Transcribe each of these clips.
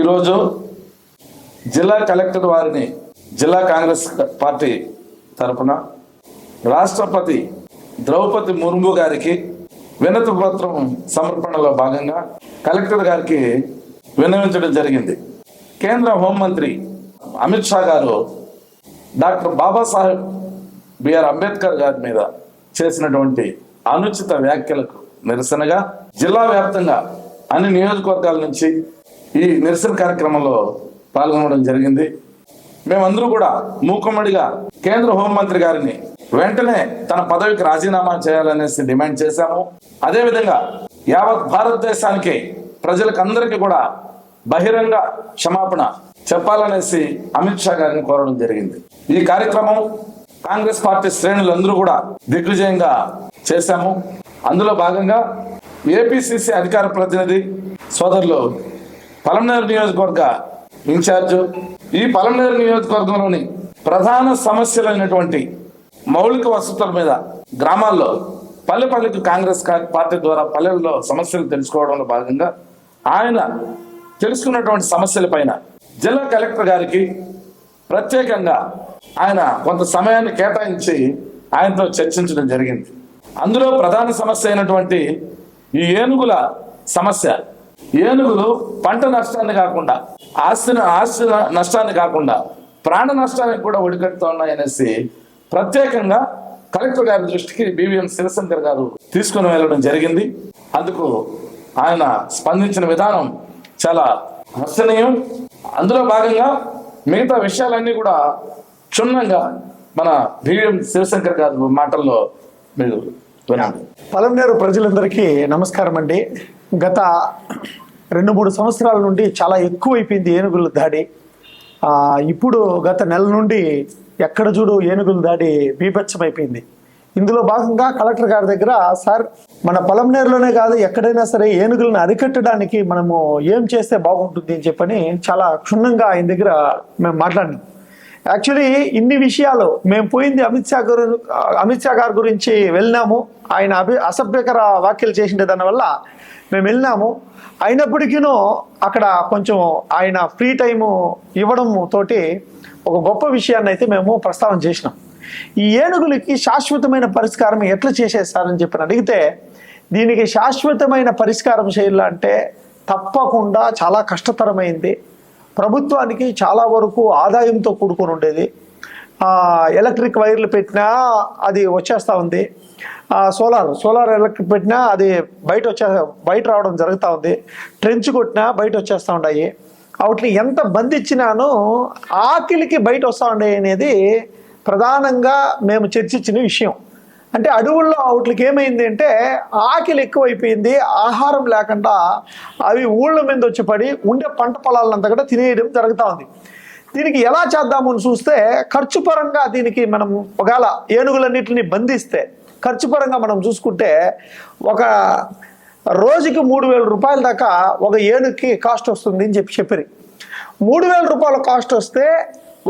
ఈరోజు జిల్లా కలెక్టర్ వారిని జిల్లా కాంగ్రెస్ పార్టీ తరపున రాష్ట్రపతి ద్రౌపది ముర్ము గారికి వినతి పత్రం సమర్పణలో భాగంగా కలెక్టర్ గారికి విన్నవించడం జరిగింది. కేంద్ర హోంమంత్రి అమిత్ షా గారు డాక్టర్ బాబాసాహెబ్ బిఆర్ అంబేద్కర్ గారి మీద చేసినటువంటి అనుచిత వ్యాఖ్యలకు నిరసనగా జిల్లా వ్యాప్తంగా అన్ని నియోజకవర్గాల నుంచి ఈ నిరసన కార్యక్రమంలో పాల్గొనడం జరిగింది. మేమందరూ కూడా మూకుమ్మడిగా కేంద్ర హోంమంత్రి గారిని వెంటనే తన పదవికి రాజీనామా చేయాలనేసి డిమాండ్ చేశాము. అదేవిధంగా యావత్ భారతదేశానికి ప్రజలకు అందరికీ కూడా బహిరంగ క్షమాపణ చెప్పాలనేసి అమిత్ షా గారిని కోరడం జరిగింది. ఈ కార్యక్రమం కాంగ్రెస్ పార్టీ శ్రేణులందరూ కూడా దిగ్విజయంగా చేశాము. అందులో భాగంగా ఏపీసీసీ అధికార ప్రతినిధి సోదరులు పలమనేరు నియోజకవర్గ ఇన్ఛార్జ్. ఈ పలమనేరు నియోజకవర్గంలోని ప్రధాన సమస్యలైనటువంటి మౌలిక వసతుల మీద గ్రామాల్లో పల్లె పల్లెకు కాంగ్రెస్ పార్టీ ద్వారా పల్లెల్లో సమస్యలు తెలుసుకోవడంలో భాగంగా ఆయన తెలుసుకున్నటువంటి సమస్యల పైన జిల్లా కలెక్టర్ గారికి ప్రత్యేకంగా ఆయన కొంత సమయాన్ని కేటాయించి ఆయనతో చర్చించడం జరిగింది. అందులో ప్రధాన సమస్య అయినటువంటి ఈ ఏనుగుల సమస్య ఏనుగులు పంట నష్టాన్ని కాకుండా ఆస్తి ఆస్తి నష్టాన్ని కాకుండా ప్రాణ నష్టానికి కూడా ఒడికడుతూ ఉన్నాయనేసి ప్రత్యేకంగా కలెక్టర్ గారి దృష్టికి బివిఎం శివశంకర్ గారు తీసుకుని వెళ్ళడం జరిగింది. అందుకు ఆయన స్పందించిన విధానం చాలా హర్షణీయం. అందులో భాగంగా మిగతా విషయాలన్నీ కూడా క్షుణ్ణంగా మన బివిఎం శివశంకర్ గారి మాటల్లో మీరు వినండి. పలంనేరు ప్రజలందరికీ నమస్కారం అండి గత రెండు మూడు సంవత్సరాల నుండి చాలా ఎక్కువైపోయింది ఏనుగుల దాడి. ఇప్పుడు గత నెల నుండి ఎక్కడ చూడు ఏనుగుల దాడి బీభత్సమైపోయింది. ఇందులో భాగంగా కలెక్టర్ గారి దగ్గర సార్ మన పొలంనేరులోనే కాదు ఎక్కడైనా సరే ఏనుగులను అరికట్టడానికి మనము ఏం చేస్తే బాగుంటుంది అని చెప్పని చాలా క్షుణ్ణంగా ఆయన దగ్గర మేము మాట్లాడినాం. యాక్చువల్లీ ఇన్ని విషయాలు మేము పోయింది అమిత్ షా గారు అమిత్ షా గారి గురించి వెళ్ళినాము. ఆయన అభి అసభ్యకర వ్యాఖ్యలు చేసిండే దానివల్ల మేము వెళ్ళినాము అయినప్పటికీనో అక్కడ కొంచెం ఆయన ఫ్రీ టైము ఇవ్వడం తోటి ఒక గొప్ప విషయాన్ని అయితే మేము ప్రస్తావన చేసినాం. ఈ ఏనుగులకి శాశ్వతమైన పరిష్కారం ఎట్లా చేసేస్తారని చెప్పి అడిగితే దీనికి శాశ్వతమైన పరిష్కారం చేయాలంటే తప్పకుండా చాలా కష్టతరమైంది. ప్రభుత్వానికి చాలా వరకు ఆదాయంతో కూడుకొని ఉండేది. ఎలక్ట్రిక్ వైర్లు పెట్టినా అది వచ్చేస్తూ ఉంది. సోలార్ సోలార్ ఎలక్ట్రిక్ పెట్టినా అది బయట వచ్చే బయట రావడం జరుగుతూ ఉంది. ట్రెంచ్ కొట్టినా బయట వచ్చేస్తూ ఉన్నాయి వాటిని ఎంత బంధించినాను ఆకిలికి బయట వస్తూ ఉండే అనేది ప్రధానంగా మేము చర్చించిన విషయం. అంటే అడవుల్లో వాటికి ఏమైంది అంటే ఆకలి ఎక్కువైపోయింది ఆహారం లేకుండా అవి ఊళ్ళ మీద వచ్చి పడి ఉండే పంట పొలాలంతా కూడా తినేయడం జరుగుతూ ఉంది. దీనికి ఎలా చేద్దామని చూస్తే ఖర్చు పరంగా దీనికి మనం ఒకవేళ ఏనుగులన్నింటినీ బంధిస్తే ఖర్చు పరంగా మనం చూసుకుంటే ఒక రోజుకి మూడు వేల రూపాయల దాకా ఒక ఏనుగుకి కాస్ట్ వస్తుంది అని చెప్పి చెప్పారు. మూడు వేల రూపాయల కాస్ట్ వస్తే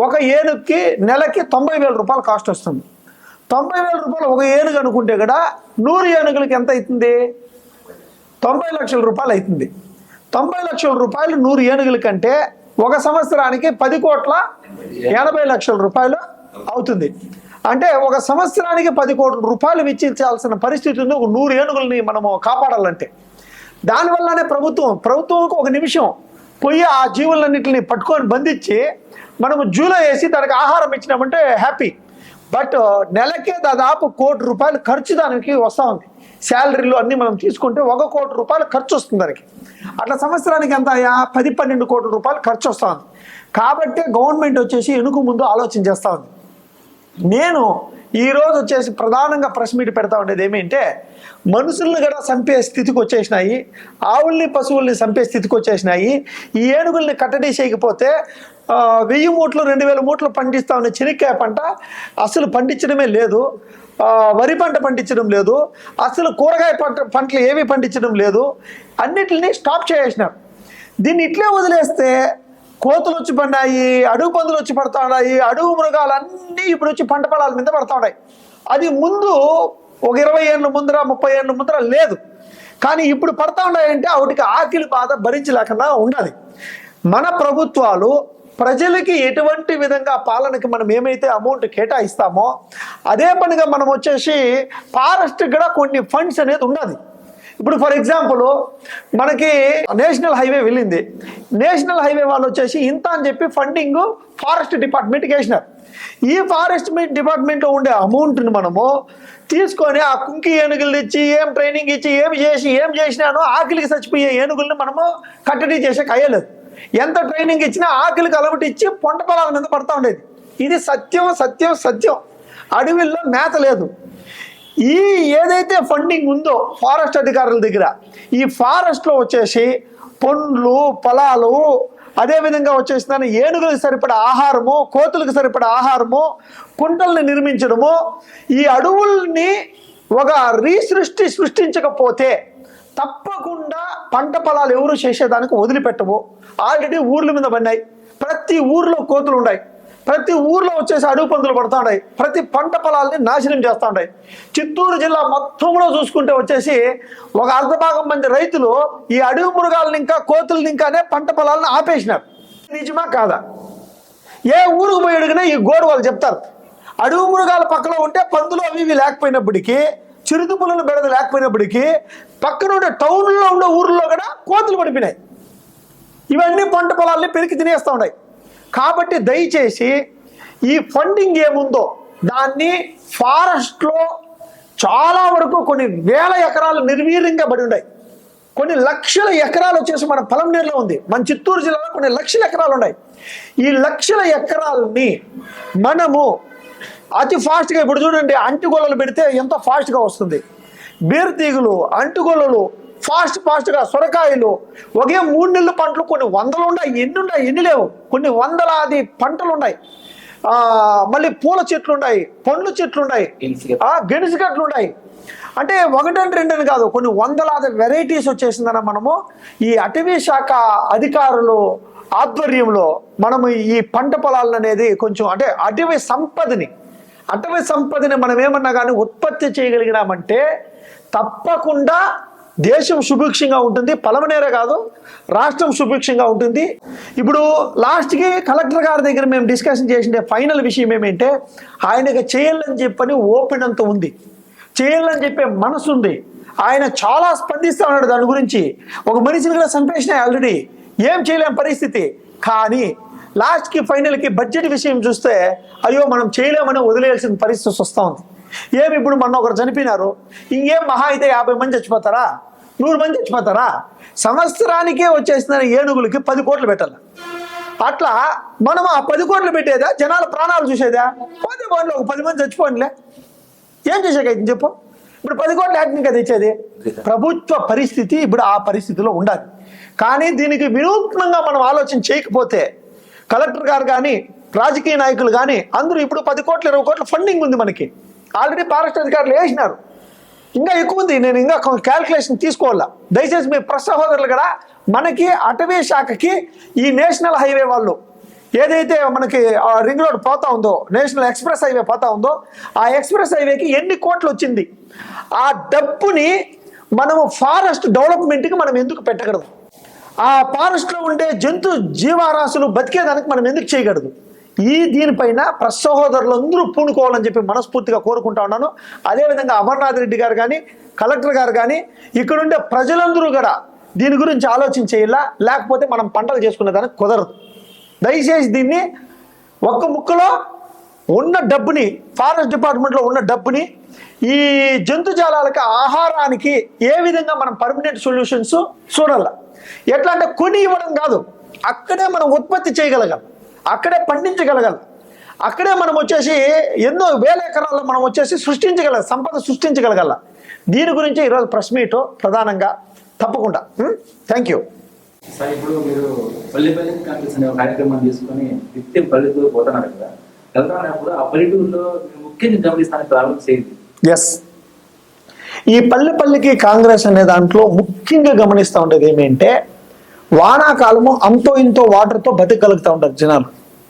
ఒక ఏనుగుకి నెలకి తొంభై వేల రూపాయల కాస్ట్ వస్తుంది. తొంభై వేల రూపాయలు ఒక ఏనుగు అనుకుంటే కూడా నూరు ఏనుగులకి ఎంత అవుతుంది? తొంభై లక్షల రూపాయలు అవుతుంది. తొంభై లక్షల రూపాయలు నూరు ఏనుగుల కంటే ఒక సంవత్సరానికి పది కోట్ల ఎనభై లక్షల రూపాయలు అవుతుంది. అంటే ఒక సంవత్సరానికి పది కోట్ల రూపాయలు వెచ్చించాల్సిన పరిస్థితి ఉంది. ఒక నూరు ఏనుగుల్ని మనము కాపాడాలంటే. దానివల్లనే ప్రభుత్వం ప్రభుత్వంకు ఒక నిమిషం పోయి ఆ జీవులన్నింటిని పట్టుకొని బంధించి మనము జూలో వేసి దానికి ఆహారం ఇచ్చినామంటే హ్యాపీ. బట్ నెలకే దాదాపు కోటి రూపాయలు ఖర్చు దానికి వస్తూ ఉంది. శాలరీలు అన్నీ మనం తీసుకుంటే ఒక కోటి రూపాయలు ఖర్చు వస్తుంది దానికి. అట్లా సంవత్సరానికి ఎంత అయ్యా? పది పన్నెండు కోట్ల రూపాయలు ఖర్చు వస్తూ ఉంది కాబట్టి గవర్నమెంట్ వచ్చేసి ఎనుకు ముందు ఆలోచన చేస్తూ ఉంది నేను ఈరోజు వచ్చేసి ప్రధానంగా ప్రెస్ మీట్ పెడతా ఉండేది ఏమంటే మనుషుల్ని కూడా చంపే స్థితికి వచ్చేసినాయి ఆవుల్ని పశువుల్ని చంపే స్థితికి వచ్చేసినాయి ఈ ఏనుగుల్ని కట్టడి చేయకపోతే వెయ్యి మూట్లు రెండు వేల మూట్లు పండిస్తా ఉన్న చెనిక్కాయ పంట అసలు పండించడమే లేదు. వరి పంట పండించడం లేదు. అసలు కూరగాయ పంట పంటలు ఏమీ పండించడం లేదు. అన్నిటిని స్టాప్ చేసేసినారు. దీన్ని ఇట్లే వదిలేస్తే కోతులు వచ్చి పడినాయి అడుగు పందులు వచ్చి పడతా ఉన్నాయి అడుగు మృగాలు అన్నీ ఇప్పుడు వచ్చి పంట పొలాల మీద పడతా ఉన్నాయి. అది ముందు ఒక ఇరవై ఏళ్ళ ముందర ముప్పై ఏళ్ళ ముందర లేదు. కానీ ఇప్పుడు పడతా ఉన్నాయంటే వాటికి ఆకిలి బాధ భరించలేకుండా ఉండాలి. మన ప్రభుత్వాలు ప్రజలకి ఎటువంటి విధంగా పాలనకి మనం ఏమైతే అమౌంట్ కేటాయిస్తామో అదే పనిగా మనం వచ్చేసి ఫారెస్ట్ కూడా కొన్ని ఫండ్స్ అనేది ఉన్నది. ఇప్పుడు ఫర్ ఎగ్జాంపుల్ మనకి నేషనల్ హైవే వెళ్ళింది. నేషనల్ హైవే వాళ్ళు వచ్చేసి ఇంత అని చెప్పి ఫండింగ్ ఫారెస్ట్ డిపార్ట్మెంట్కి వేసినారు. ఈ ఫారెస్ట్ డిపార్ట్మెంట్లో ఉండే అమౌంట్ని మనము తీసుకొని ఆ కుంకి ఏనుగులు ఇచ్చి ఏం ట్రైనింగ్ ఇచ్చి ఏం చేసి ఏం చేసినానో ఆకలికి చచ్చిపోయే ఏనుగుల్ని మనము కట్టడి చేసే కయ్యలేదు. ఎంత ట్రైనింగ్ ఇచ్చినా ఆకలికి అలవాటు ఇచ్చి పొంట పొలాల మీద పడతా ఉండేది. ఇది సత్యం సత్యం సత్యం. అడవిల్లో మేత లేదు. ఈ ఏదైతే ఫండింగ్ ఉందో ఫారెస్ట్ అధికారుల దగ్గర ఈ ఫారెస్ట్లో వచ్చేసి పండ్లు పొలాలు అదేవిధంగా వచ్చేసిన ఏనుగులకు సరిపడ ఆహారము కోతులకు సరిపడ ఆహారము కుంటల్ని నిర్మించడము ఈ అడవుల్ని ఒక రీసృష్టి సృష్టించకపోతే తప్పకుండా పంట పొలాలు ఎవరు చేసేదానికి వదిలిపెట్టవు. ఆల్రెడీ ఊర్ల మీద పడినాయి. ప్రతి ఊర్లో కోతులు ఉన్నాయి ప్రతి ఊర్లో వచ్చేసి అడుగు పందులు పడుతూ ఉన్నాయి ప్రతి పంట పొలాల్ని నాశనం చేస్తూ ఉన్నాయి చిత్తూరు జిల్లా మొత్తంలో చూసుకుంటే వచ్చేసి ఒక అర్ధభాగం మంది రైతులు ఈ అడవి మృగాలను ఇంకా కోతులను ఇంకానే పంట పొలాలను ఆపేసినారు. నిజమా కాదా? ఏ ఊరుకు పోయి అడిగినా ఈ గోడు వాళ్ళు చెప్తారు. అడవి మృగాల పక్కన ఉంటే పందులు అవి ఇవి లేకపోయినప్పటికీ చిరుత పుల్లలు బెడద లేకపోయినప్పటికీ పక్కన ఉండే టౌన్లో ఉండే ఊర్లో కూడా కోతులు పడిపోయినాయి. ఇవన్నీ పంట పొలాల్ని పెరికి తినేస్తూ ఉన్నాయి. కాబట్టి దయచేసి ఈ ఫండింగ్ ఏముందో దాన్ని ఫారెస్ట్లో చాలా వరకు కొన్ని వేల ఎకరాలు నిర్వీర్యంగా పడి ఉన్నాయి. కొన్ని లక్షల ఎకరాలు వచ్చేసి మన పొలంనేరులో ఉంది. మన చిత్తూరు జిల్లాలో కొన్ని లక్షల ఎకరాలు ఉన్నాయి. ఈ లక్షల ఎకరాలని మనము అతి ఫాస్ట్గా ఇప్పుడు చూడండి అంటుగోళలు పెడితే ఎంత ఫాస్ట్గా వస్తుంది. బీర్ తీగులు అంటుగోళలు ఫాస్ట్ ఫాస్ట్గా సొరకాయలు ఒకే మూడు నెలల పంటలు కొన్ని వందలు ఉన్నాయి ఎన్ని ఉన్నాయి ఎన్ని లేవు. కొన్ని వందలాది పంటలు ఉన్నాయి. మళ్ళీ పూల చెట్లు ఉన్నాయి పండ్ల చెట్లు ఉన్నాయి ఆ, గెనుసు గట్లు ఉన్నాయి. అంటే ఒకటంటే రెండని కాదు కొన్ని వందలాది వెరైటీస్ వచ్చేసిందన్న మనము ఈ అటవీ శాఖ అధికారులు ఆధ్వర్యంలో మనము ఈ పంట పొలాలను అనేది కొంచెం అంటే అటవీ సంపదని అటవీ సంపదని మనం ఏమన్నా కానీ ఉత్పత్తి చేయగలిగినామంటే తప్పకుండా దేశం సుభిక్షంగా ఉంటుంది. పలమనేరే కాదు రాష్ట్రం సుభిక్షంగా ఉంటుంది. ఇప్పుడు లాస్ట్కి కలెక్టర్ గారి దగ్గర మేము డిస్కషన్ చేసిన ఫైనల్ విషయం ఏమంటే ఆయనకి చేయాలని చెప్పని ఓపెన్ అంత ఉంది. చేయాలని చెప్పే మనసు ఉంది. ఆయన చాలా స్పందిస్తా ఉన్నాడు దాని గురించి. ఒక మనిషిని కూడా చంపేసినాయి ఆల్రెడీ ఏం చేయలేం పరిస్థితి. కానీ లాస్ట్కి ఫైనల్కి బడ్జెట్ విషయం చూస్తే అయ్యో మనం చేయలేమని వదిలేయాల్సిన పరిస్థితి వస్తూ ఉంది. ఏమి ఇప్పుడు మొన్న ఒకరు చనిపోయినారు. ఇంకేం మహా అయితే యాభై మంది చచ్చిపోతారా? నూరు మంది చచ్చిపోతారా? సంవత్సరానికే వచ్చేసిన ఏనుగులకి పది కోట్లు పెట్టాలి. అట్లా మనం ఆ పది కోట్లు పెట్టేదా? జనాల ప్రాణాలు చూసేదా? పోతే పోన్లే ఒక పది మంది చచ్చిపోనిలే. ఏం చేసాకైతే చెప్పు? ఇప్పుడు పది కోట్ల యాక్టింగ్ కదా ఇచ్చేది ప్రభుత్వ పరిస్థితి ఇప్పుడు ఆ పరిస్థితిలో ఉండాలి. కానీ దీనికి వినూత్నంగా మనం ఆలోచన చేయకపోతే కలెక్టర్ గారు కానీ రాజకీయ నాయకులు కానీ అందరూ ఇప్పుడు పది కోట్ల ఇరవై కోట్ల ఫండింగ్ ఉంది మనకి. ఆల్రెడీ ఫారెస్ట్ అధికారులు వేసినారు. ఇంకా ఎక్కువ ఉంది. నేను ఇంకా క్యాల్కులేషన్ తీసుకోవాలా? దయచేసి మీ ప్రెస్ సహోదరులు కూడా మనకి అటవీ శాఖకి ఈ నేషనల్ హైవే వాళ్ళు ఏదైతే మనకి ఆ రింగ్ రోడ్ పోతా ఉందో నేషనల్ ఎక్స్ప్రెస్ హైవే పోతా ఉందో ఆ ఎక్స్ప్రెస్ హైవేకి ఎన్ని కోట్లు వచ్చింది? ఆ డబ్బుని మనము ఫారెస్ట్ డెవలప్మెంట్కి మనం ఎందుకు పెట్టకూడదు? ఆ ఫారెస్ట్లో ఉండే జంతు జీవరాశులు బతికేదానికి మనం ఎందుకు చేయగలదు? ఈ దీనిపైన ప్రెస్ సహోదరులందరూ పూనుకోవాలని చెప్పి మనస్ఫూర్తిగా కోరుకుంటా ఉన్నాను. అదేవిధంగా అమర్నాథ్ రెడ్డి గారు కానీ కలెక్టర్ గారు కానీ ఇక్కడుండే ప్రజలందరూ కూడా దీని గురించి ఆలోచించేలా లేకపోతే మనం పంటలు చేసుకునే దానికి కుదరదు. దయచేసి దీన్ని ఒక్క ముక్కలో ఉన్న డబ్బుని ఫారెస్ట్ డిపార్ట్మెంట్లో ఉన్న డబ్బుని ఈ జంతుజాలాలకి ఆహారానికి ఏ విధంగా మనం పర్మనెంట్ సొల్యూషన్స్ చూడాల? ఎట్లా అంటే కొని ఇవ్వడం కాదు. అక్కడే మనం ఉత్పత్తి చేయగలగాలి. అక్కడే పండించగలగాలి. అక్కడే మనం వచ్చేసి ఎన్నో వేల ఎకరాల్లో మనం వచ్చేసి సృష్టించగల సంపద సృష్టించగలగాల. దీని గురించి ఈరోజు ప్రెస్ మీట్ ప్రధానంగా తప్పకుండా. థ్యాంక్ యూ సార్ ఇప్పుడు మీరు పల్లెపల్లి కార్యక్రమాన్ని తీసుకొని నిత్యం పల్లెటూరు పోతున్నారు కదా. ఆ పల్లెటూరులో ముఖ్యంగా గమనిస్తానికి చేయండి ఎస్ ఈ పల్లె పల్లెకి కాంగ్రెస్ అనే దాంట్లో ముఖ్యంగా గమనిస్తూ ఉండేది ఏమంటే వానాకాలము అంతో ఇంతో వాటర్తో బతికగలుగుతూ ఉంటారు జనాలు.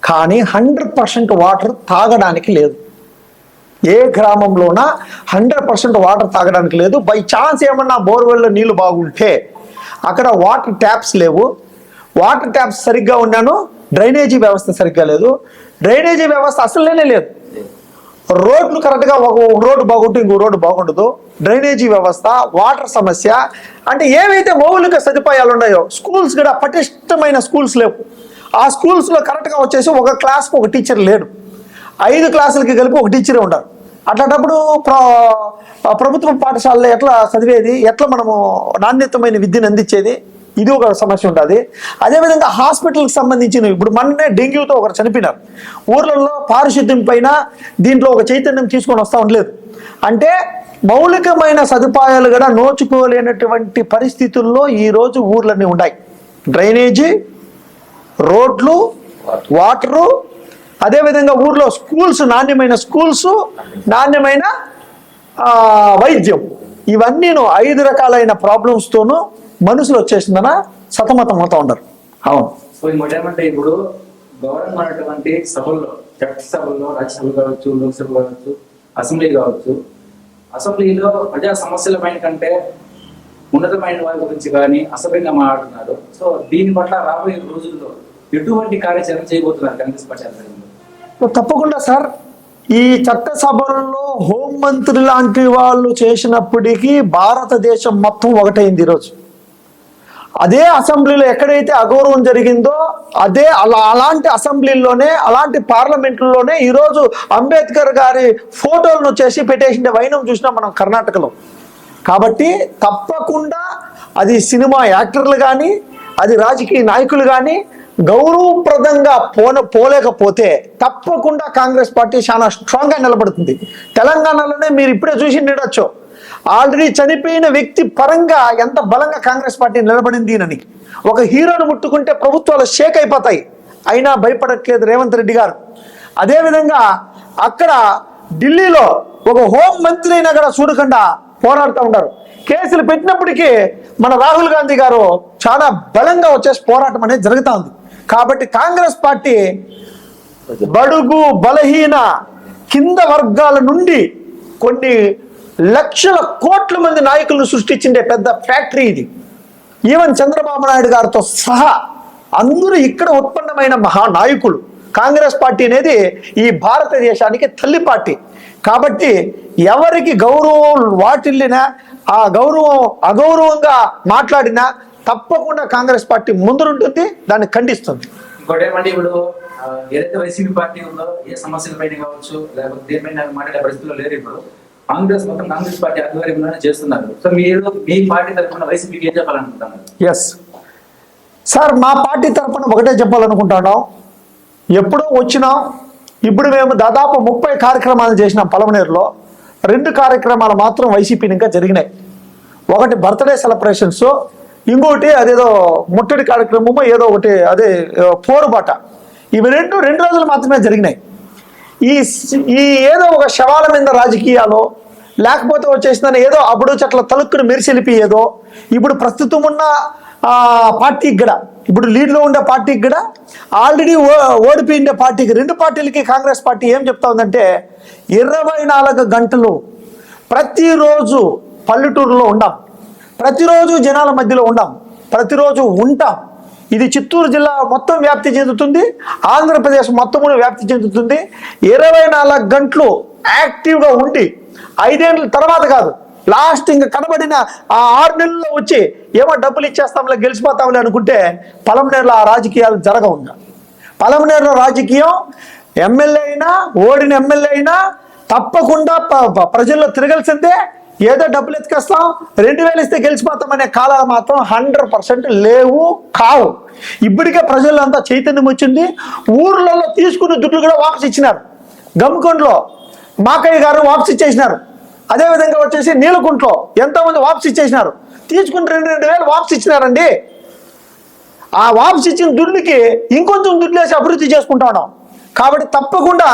కానీ హండ్రెడ్ పర్సెంట్ వాటర్ తాగడానికి లేదు. ఏ గ్రామంలోన హండ్రెడ్ పర్సెంట్ వాటర్ తాగడానికి లేదు. బై ఛాన్స్ ఏమన్నా బోర్వెల్లో నీళ్ళు బాగుంటే అక్కడ వాటర్ ట్యాప్స్ లేవు. వాటర్ ట్యాప్స్ సరిగ్గా ఉన్నాను. డ్రైనేజీ వ్యవస్థ సరిగ్గా లేదు. డ్రైనేజీ వ్యవస్థ అసలునే లేదు. రోడ్లు కరెక్ట్గా ఒక రోడ్డు బాగుంటే ఇంకో రోడ్డు బాగుండదు. డ్రైనేజీ వ్యవస్థ వాటర్ సమస్య అంటే ఏవైతే మౌలిక సదుపాయాలు ఉన్నాయో స్కూల్స్ కూడా పటిష్టమైన స్కూల్స్ లేవు. ఆ స్కూల్స్లో కరెక్ట్గా వచ్చేసి ఒక క్లాస్కి ఒక టీచర్ లేడు. ఐదు క్లాసులకి కలిపి ఒక టీచరే ఉండరు అట్లాంటప్పుడు ప్రభుత్వ పాఠశాలలో ఎట్లా చదివేది? ఎట్లా మనము నాణ్యతమైన విద్యను అందించేది? ఇది ఒక సమస్య ఉంటుంది అదేవిధంగా హాస్పిటల్కి సంబంధించిన ఇప్పుడు మొన్నే డెంగ్యూతో ఒకరు చనిపోయినారు. ఊర్లలో పారిశుద్ధ్యం పైన దీంట్లో ఒక చైతన్యం తీసుకొని వస్తూ ఉండలేదు. అంటే మౌలికమైన సదుపాయాలు కూడా నోచుకోలేనటువంటి పరిస్థితుల్లో ఈరోజు ఊర్లన్నీ ఉన్నాయి. డ్రైనేజీ రోడ్లు వాటరు అదేవిధంగా ఊర్లో స్కూల్స్ నాణ్యమైన స్కూల్స్ నాణ్యమైన వైద్యం. ఇవన్నీ ఐదు రకాలైన ప్రాబ్లమ్స్తోనూ మనుషులు వచ్చేసిందన సతమతం అవుతా ఉండరు అవును. సో ఏమంటే ఇప్పుడు గవర్నమెంట్ ఉన్నటువంటి సభల్లో చట్టసభల్లో రాజ్యసభ కావచ్చు లోక్సభ కావచ్చు అసెంబ్లీ కావచ్చు అసెంబ్లీలో ప్రజా సమస్యల పైన కంటే ఉన్నతమైన వారి గురించి కానీ అసభ్యంగా మాట్లాడుతున్నారు. సో దీని పట్ల రాబోయే రోజుల్లో ఎటువంటి కార్యాచరణ చేయబోతున్నారు కాంగ్రెస్ పార్టీ తప్పకుండా సార్ ఈ చట్టసభల్లో హోంమంత్రి లాంటి వాళ్ళు చేసినప్పటికీ భారతదేశం మొత్తం ఒకటైంది ఈరోజు. అదే అసెంబ్లీలో ఎక్కడైతే అగౌరవం జరిగిందో అదే అలా అలాంటి అసెంబ్లీలోనే అలాంటి పార్లమెంట్లోనే ఈరోజు అంబేద్కర్ గారి ఫోటోలను చేసి పెట్టేసిన వైనం చూసినాం మనం కర్ణాటకలో. కాబట్టి తప్పకుండా అది సినిమా యాక్టర్లు కానీ అది రాజకీయ నాయకులు కానీ గౌరవప్రదంగా పోన పోలేకపోతే తప్పకుండా కాంగ్రెస్ పార్టీ చాలా స్ట్రాంగ్గా నిలబడుతుంది. తెలంగాణలోనే మీరు ఇప్పుడే చూసి నిడొచ్చు ఆల్రెడీ చనిపోయిన వ్యక్తి పరంగా ఎంత బలంగా కాంగ్రెస్ పార్టీ నిలబడింది అని. ఒక హీరోను ముట్టుకుంటే ప్రభుత్వాలు షేక్ అయిపోతాయి. అయినా భయపడట్లేదు రేవంత్ రెడ్డి గారు. అదేవిధంగా అక్కడ ఢిల్లీలో ఒక హోం మంత్రి అయినా కూడా చూడకుండా పోరాడుతూ ఉన్నారు. కేసులు పెట్టినప్పటికీ మన రాహుల్ గాంధీ గారు చాలా బలంగా వచ్చేసి పోరాటం అనేది జరుగుతూ ఉంది. కాబట్టి కాంగ్రెస్ పార్టీ బడుగు బలహీన కింద వర్గాల నుండి కొన్ని లక్షల కోట్ల మంది నాయకులను సృష్టించిండే పెద్ద ఫ్యాక్టరీ ఇది. ఈవెన్ చంద్రబాబు నాయుడు గారితో సహా అందరూ ఇక్కడ ఉత్పన్నమైన మహానాయకులు. కాంగ్రెస్ పార్టీ అనేది ఈ భారతదేశానికి తల్లి పార్టీ. కాబట్టి ఎవరికి గౌరవం వాటిల్లినా ఆ గౌరవం అగౌరవంగా మాట్లాడినా తప్పకుండా కాంగ్రెస్ పార్టీ ముందుంటుంది దాన్ని ఖండిస్తుంది. ఇప్పుడు ఏదైతే వైసీపీ పార్టీ ఉందో ఏ సమస్యలపైన కావచ్చు లేకపోతే దేనిపైన మాట్లాడే పరిస్థితుల్లో లేరు ఇప్పుడు. కాంగ్రెస్ మొత్తం కాంగ్రెస్ పార్టీ ఆధ్వర్యంలోనే చేస్తున్నారు. సో మీరు మీ పార్టీ తరఫున వైసీపీకి ఏం చెప్పాలనుకుంటున్నారు? ఎస్ సార్ మా పార్టీ తరఫున ఒకటే చెప్పాలనుకుంటున్నాం. ఎప్పుడో వచ్చినాం ఇప్పుడు మేము దాదాపు ముప్పై కార్యక్రమాలు చేసినాం పలమనేరులో. రెండు కార్యక్రమాలు మాత్రం వైసీపీని ఇంకా జరిగినాయి. ఒకటి బర్త్డే సెలబ్రేషన్స్ ఇంకోటి అదేదో ముట్టడి కార్యక్రమము ఏదో ఒకటి అదే పోరుబాట. ఇవి రెండు రెండు రోజులు మాత్రమే జరిగినాయి. ఈ ఈ ఏదో ఒక శవాల మీద రాజకీయాలు లేకపోతే వచ్చేసిందని ఏదో అప్పుడు చెట్ల తలుక్కును మెరిసెలిపి ఏదో ఇప్పుడు ప్రస్తుతం ఉన్న పార్టీకి కూడా ఇప్పుడు లీడ్లో ఉండే పార్టీకి కూడా ఆల్రెడీ ఓ ఓడిపోయిండే పార్టీకి రెండు పార్టీలకి కాంగ్రెస్ పార్టీ ఏం చెప్తా ఉందంటే ఇరవై నాలుగు గంటలు ప్రతిరోజు పల్లెటూరులో ఉండాం. ప్రతిరోజు జనాల మధ్యలో ఉండాం. ప్రతిరోజు ఉంటాం. ఇది చిత్తూరు జిల్లా మొత్తం వ్యాప్తి చెందుతుంది. ఆంధ్రప్రదేశ్ మొత్తం వ్యాప్తి చెందుతుంది. ఇరవై నాలుగు గంటలు యాక్టివ్గా ఉండి ఐదేళ్ళ తర్వాత కాదు. లాస్ట్ ఇంకా కనబడిన ఆ ఆరు నెలల్లో వచ్చి ఏమో డబ్బులు ఇచ్చేస్తాంలే గెలిచిపోతాంలే అనుకుంటే పలంనేరులో ఆ రాజకీయాలు జరగవు ఇంకా. పలమనేరులో రాజకీయం ఎమ్మెల్యే అయినా ఓడిన ఎమ్మెల్యే అయినా తప్పకుండా ప- ప్రజల్లో తిరగాల్సిందే. ఏదో డబ్బులు ఎత్తుకొస్తాం రెండు వేలు ఇస్తే గెలిచిపోతామనే కాలాలు మాత్రం హండ్రెడ్ పర్సెంట్ లేవు కావు. ఇప్పటికే ప్రజల్లో అంతా చైతన్యం వచ్చింది. ఊర్లలో తీసుకున్న దుడ్లు కూడా వాపస్ ఇచ్చినారు. గమ్కొండలో మాకయ్య గారు వాపస్ ఇచ్చేసినారు అదేవిధంగా వచ్చేసి నీలకుంట్లో ఎంతోమంది వాపస్ ఇచ్చేసినారు తీసుకుని రెండు రెండు వేలు వాపస్ ఇచ్చినారండి. ఆ వాపస్ ఇచ్చిన దుడ్డుకి ఇంకొంచెం దుడ్లేసి అభివృద్ధి చేసుకుంటా ఉన్నాం. కాబట్టి తప్పకుండా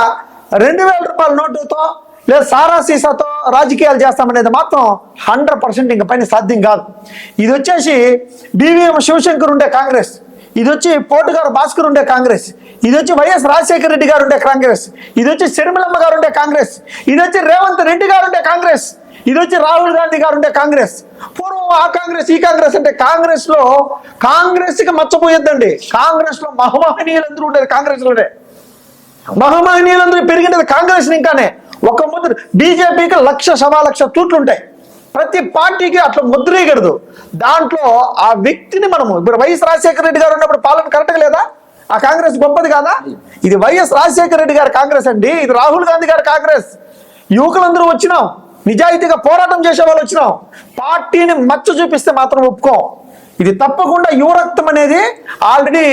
రెండు వేల రూపాయల నోటుతో లేదా సారా సీసాతో రాజకీయాలు చేస్తామనేది మాత్రం హండ్రెడ్ పర్సెంట్ ఇంక పైన సాధ్యం కాదు. ఇది వచ్చేసి బీవీఎం శివశంకర్ ఉండే కాంగ్రెస్. ఇది వచ్చి పోటుగారు భాస్కర్ ఉండే కాంగ్రెస్. ఇది వచ్చి వైఎస్ రాజశేఖర రెడ్డి గారు ఉండే కాంగ్రెస్. ఇది వచ్చి శర్మిలమ్మ గారు ఉండే కాంగ్రెస్. ఇది వచ్చి రేవంత్ రెడ్డి గారు ఉండే కాంగ్రెస్. ఇది వచ్చి రాహుల్ గాంధీ గారు ఉండే కాంగ్రెస్. పూర్వం ఆ కాంగ్రెస్ ఈ కాంగ్రెస్ అంటే కాంగ్రెస్లో కాంగ్రెస్కి మచ్చపోయొద్దండి. కాంగ్రెస్లో మహమహనీయులందరూ ఉండేది కాంగ్రెస్లోనే మహమహనీయులందరూ పెరిగినది కాంగ్రెస్ ఇంకానే. ఒక ముద్ర బీజేపీకి లక్ష సవా లక్ష తూట్లుంటాయి ప్రతి పార్టీకి అట్లా ముద్రేయకూడదు. దాంట్లో ఆ వ్యక్తిని మనము ఇప్పుడు వైఎస్ రాజశేఖర రెడ్డి గారు ఉన్నప్పుడు పాలన కరెక్ట్ లేదా? ఆ కాంగ్రెస్ గొప్పది కాదా? ఇది వైఎస్ రాజశేఖర రెడ్డి గారి కాంగ్రెస్ అండి ఇది రాహుల్ గాంధీ గారి కాంగ్రెస్. యువకులందరూ వచ్చినాం నిజాయితీగా పోరాటం చేసే వాళ్ళు వచ్చినాం. పార్టీని మచ్చ చూపిస్తే మాత్రం ఒప్పుకోం. ఇది తప్పకుండా యువరక్తం అనేది ఆల్రెడీ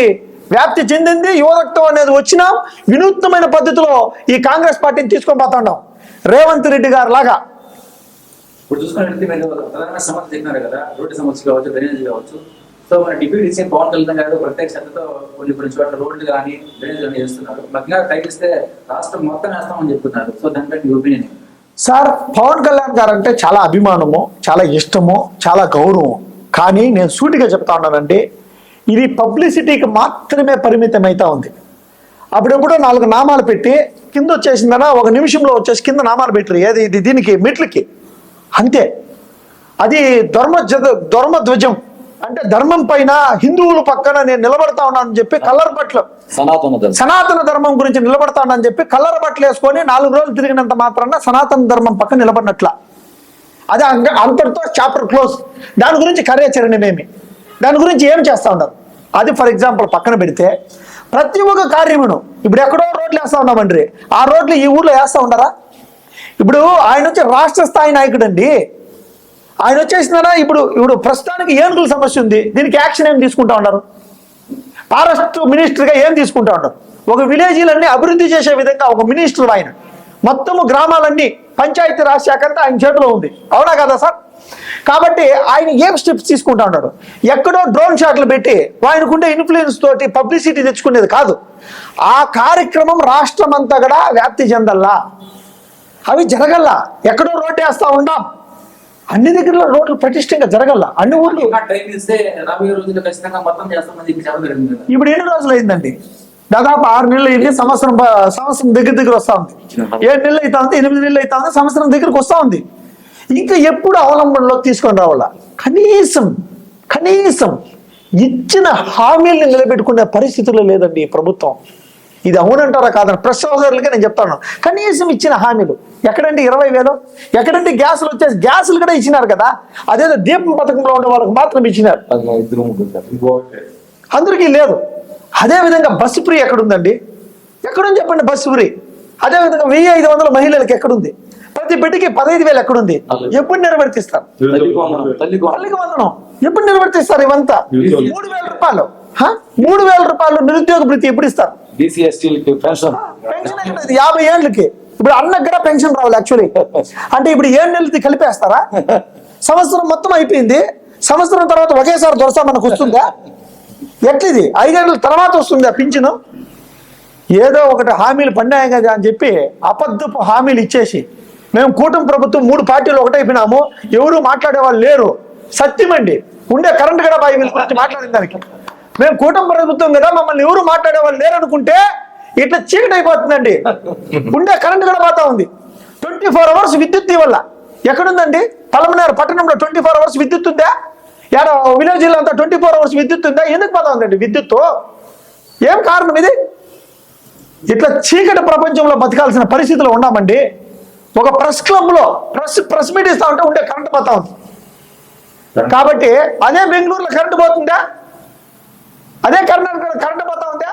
వ్యాప్తి చెందింది యువరక్తం అనేది వచ్చినాం వినూత్నమైన పద్ధతిలో ఈ కాంగ్రెస్ పార్టీని తీసుకొని పోతున్నాం రేవంత్ రెడ్డి గారు లాగా. ఇప్పుడు చూసుకున్నట్లయితే మీరు ప్రధాన సమస్య చెప్పినారు కదా రోడ్డు సమస్య కావచ్చు డ్రైనేజ్ కావచ్చు. సో మన డిప్యూటీ సీఎం పవన్ కళ్యాణ్ గారు ప్రత్యేక శ్రద్ధతో కొన్ని కొన్ని చోట్ల రోడ్లు కానీ డ్రైనేజ్ కానీ చేస్తున్నారు. ముఖ్యంగా ప్రయత్నిస్తే రాష్ట్రం మొత్తం వేస్తామని చెప్తున్నారు సో దానిపై మీ ఒపీనియన్ సార్ పవన్ కళ్యాణ్ గారు అంటే చాలా అభిమానము చాలా ఇష్టము చాలా గౌరవం. కానీ నేను సూటిగా చెప్తా ఉన్నానండి ఇది పబ్లిసిటీకి మాత్రమే పరిమితం అవుతా ఉంది అప్పుడెప్పుడో నాలుగు నామాలు పెట్టి కింద వచ్చేసిందనా ఒక నిమిషంలో వచ్చేసి కింద నామాలు పెట్టరు. ఏది ఇది దీనికి మెట్లకి. అంతే. అది ధర్మ ధర్మ ధ్వజం. అంటే ధర్మం పైన హిందువుల పక్కన నేను నిలబడతా ఉన్నానని చెప్పి కలర్ బట్టలు. సనాతన ధర్మం. సనాతన ధర్మం గురించి నిలబడతానని చెప్పి కల్లర బట్టలు వేసుకొని నాలుగు రోజులు తిరిగినంత మాత్రాన సనాతన ధర్మం పక్కన నిలబడినట్ల. అది అంతటితో చాప్టర్ క్లోజ్ దాని గురించి కార్యాచరణమేమి దాని గురించి ఏం చేస్తా ఉన్నారు? అది ఫర్ ఎగ్జాంపుల్ పక్కన పెడితే ప్రతి ఒక్క కార్యమును ఇప్పుడు ఎక్కడో రోడ్లు వేస్తా ఉన్నామండ్రి. ఆ రోడ్లు ఈ ఊర్లో వేస్తా ఉండరా? ఇప్పుడు ఆయన వచ్చి రాష్ట్ర స్థాయి నాయకుడు అండి ఆయన వచ్చేసినారా ఇప్పుడు ఇప్పుడు ప్రస్తుతానికి ఏనుగుల సమస్య ఉంది. దీనికి యాక్షన్ ఏం తీసుకుంటా ఉన్నారు? ఫారెస్ట్ మినిస్టర్గా ఏం తీసుకుంటా ఉన్నారు? ఒక విలేజీలన్నీ అభివృద్ధి చేసే విధంగా ఒక మినిస్టర్ ఆయన. మొత్తము గ్రామాలన్నీ పంచాయతీ రాజ్ శాఖ అంతా ఆయన చేతిలో ఉంది. అవునా కదా సార్? కాబట్టి ఆయన ఏం స్టెప్స్ తీసుకుంటా ఉన్నాడు ఎక్కడో డ్రోన్ షాట్లు పెట్టి ఆయనకుండే ఇన్ఫ్లుయెన్స్ తోటి పబ్లిసిటీ తెచ్చుకునేది కాదు. ఆ కార్యక్రమం రాష్ట్రం అంతా కూడా వ్యాప్తి చెందల్లా. అవి జరగల్లా. ఎక్కడో రోడ్డు వేస్తా ఉండాం. అన్ని దగ్గర రోడ్లు ప్రతిష్టంగా జరగల్లా. అన్ని ఊర్లు. ఇప్పుడు ఎన్ని రోజులు అయిందండి? దాదాపు ఆరు నెలలు అయింది సంవత్సరం సంవత్సరం దగ్గర దగ్గర వస్తా ఉంది. ఏడు నెలలు అవుతా ఉంది ఎనిమిది నెలలు అవుతా ఉంది సంవత్సరం దగ్గరకు వస్తా ఉంది. ఇంకా ఎప్పుడు అవలంబనలోకి తీసుకొని రావాలా? కనీసం కనీసం ఇచ్చిన హామీల్ని నిలబెట్టుకునే పరిస్థితుల్లో లేదండి ఈ ప్రభుత్వం. ఇది అవునంటారా కాదని ప్రెస్ సోదరులకే నేను చెప్తాను కనీసం ఇచ్చిన హామీలు. ఎక్కడంటే ఇరవై వేలు? ఎక్కడంటే గ్యాసులు వచ్చేసి గ్యాసులు కూడా ఇచ్చినారు కదా? అదేదో దీపం పథకంలో ఉండే వాళ్ళకి మాత్రం ఇచ్చినారు. అందరికీ లేదు. అదే విధంగా బస్సు ఫ్రీ ఎక్కడుందండి? ఎక్కడుంది చెప్పండి బస్సు ఫ్రీ? అదే విధంగా వెయ్యి ఐదు వందల మహిళలకు ఎక్కడుంది? ప్రతి బిడ్డకి పదహైదు వేలు ఎక్కడుంది? ఎప్పుడు నిర్వర్తిస్తారు? తల్లికి వందనం, ఎప్పుడు నిర్వర్తిస్తారు ఇవంతా? మూడు వేల రూపాయలు. హ? మూడు వేల రూపాయలు నిరుద్యోగ భృతి ఎప్పుడు ఇస్తారు? బీసీ ఎస్టీలకి పెన్షన్ పెన్షన్ యాభై ఏళ్ళకి. ఇప్పుడు అన్నకు కూడా పెన్షన్ రావాలి యాక్చువల్లీ అంటే ఇప్పుడు ఏడు నెలలది కలిపేస్తారా? సంవత్సరం మొత్తం అయిపోయింది. సంవత్సరం తర్వాత ఒకేసారి దొరసా మనకు వస్తుందా? ఎట్లిది? ఐదేళ్ళ తర్వాత వస్తుందా పింఛను? ఏదో ఒకటి హామీలు పన్నాయి కదా అని చెప్పి అబద్ధపు హామీలు ఇచ్చేసి మేము కూటమి ప్రభుత్వం మూడు పార్టీలు ఒకటైపోయినాము ఎవరు మాట్లాడే వాళ్ళు లేరు సత్యమండి ఉండే కరెంట్ కూడా బాగా గురించి మాట్లాడిన దానికి. మేము కూటమి ప్రభుత్వం కదా మమ్మల్ని ఎవరు మాట్లాడే వాళ్ళు లేరు అనుకుంటే ఇట్లా చీకటి అయిపోతుందండి. ఉండే కరెంట్ కూడా పోతా ఉంది. ట్వంటీ ఫోర్ అవర్స్ విద్యుత్ వల్ల ఎక్కడుందండి? పలమనేరు పట్టణంలో ట్వంటీ ఫోర్ అవర్స్ విద్యుత్ ఉందా? ఏడ విలేజ్ అంతా ట్వంటీ ఫోర్ అవర్స్ విద్యుత్ ఉందా? ఎందుకు పోతా ఉందండి విద్యుత్ ఏం కారణం ఇది? ఇట్లా చీకటి ప్రపంచంలో బతకాల్సిన పరిస్థితిలో ఉన్నామండి. ఒక ప్రెస్ క్లబ్లో ప్రెస్ ప్రెస్ మీట్ ఇస్తా ఉంటే ఉండే కరెంట్ పోతా ఉంది. కాబట్టి అదే బెంగళూరులో కరెంట్ పోతుందా? అదే కర్ణాటక కరెంట్ పోతా ఉందా?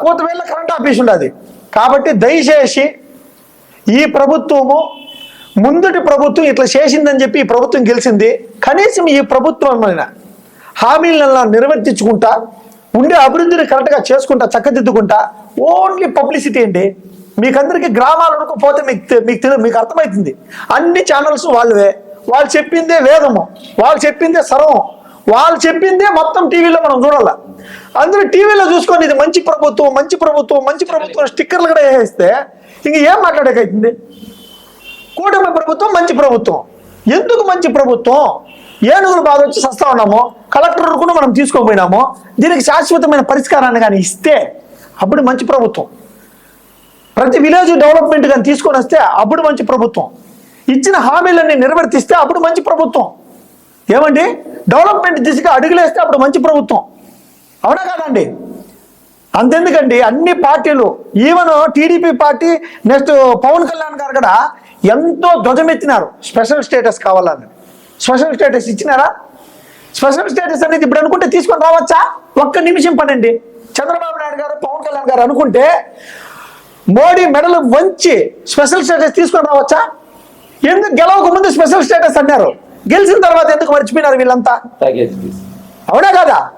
కూతవేళ్ళ కరెంట్ ఆఫీస్ ఉండదు. కాబట్టి దయచేసి ఈ ప్రభుత్వము ముందుటి ప్రభుత్వం ఇట్లా చేసిందని చెప్పి ఈ ప్రభుత్వం గెలిచింది. కనీసం ఈ ప్రభుత్వం హామీలను నిర్వర్తించుకుంటా ఉండే అభివృద్ధిని కరెక్ట్గా చేసుకుంటా చక్కదిద్దుకుంటా ఓన్లీ పబ్లిసిటీ అండి. మీకందరికీ గ్రామాల వరకు పోతే మీకు మీకు మీకు అర్థమవుతుంది. అన్ని ఛానల్స్ వాళ్ళవే. వాళ్ళు చెప్పిందే వేదము వాళ్ళు చెప్పిందే సర్వం. వాళ్ళు చెప్పిందే మొత్తం టీవీలో మనం చూడాల. అందరూ టీవీలో చూసుకొని ఇది మంచి ప్రభుత్వం మంచి ప్రభుత్వం మంచి ప్రభుత్వం స్టిక్కర్లు కూడా వేసేస్తే ఇంక ఏం మాట్లాడకైతుంది? కూటమి ప్రభుత్వం మంచి ప్రభుత్వం. ఎందుకు మంచి ప్రభుత్వం? ఏనుగులు బాధ వచ్చి సస్తా ఉన్నాము కలెక్టర్ కూడా మనం తీసుకోపోయినాము దీనికి శాశ్వతమైన పరిష్కారాన్ని కానీ ఇస్తే అప్పుడు మంచి ప్రభుత్వం. ప్రతి విలేజ్ డెవలప్మెంట్ కానీ తీసుకొని వస్తే అప్పుడు మంచి ప్రభుత్వం. ఇచ్చిన హామీలన్నీ నిర్వర్తిస్తే అప్పుడు మంచి ప్రభుత్వం. ఏమండి? డెవలప్మెంట్ దిశగా అడుగులేస్తే అప్పుడు మంచి ప్రభుత్వం. అవునా కాదండి? అంతెందుకండి? అన్ని పార్టీలు even TDP party next Pawan Kalyan గారు కూడా ఎంతో ధ్వజమెత్తినారు. స్పెషల్ స్టేటస్ కావాలని. స్పెషల్ స్టేటస్ ఇచ్చినారా? స్పెషల్ స్టేటస్ అనేది ఇప్పుడు అనుకుంటే తీసుకొని రావచ్చా? ఒక్క నిమిషం పనండి. చంద్రబాబు నాయుడు గారు పవన్ కళ్యాణ్ గారు అనుకుంటే మోడీ మెడలు వంచి స్పెషల్ స్టేటస్ తీసుకొని రావచ్చా? ఎందుకు గెలవక ముందు స్పెషల్ స్టేటస్ అన్నారు. గెలిచిన తర్వాత ఎందుకు మర్చిపోయినారు వీళ్ళంతా? అవునా కదా?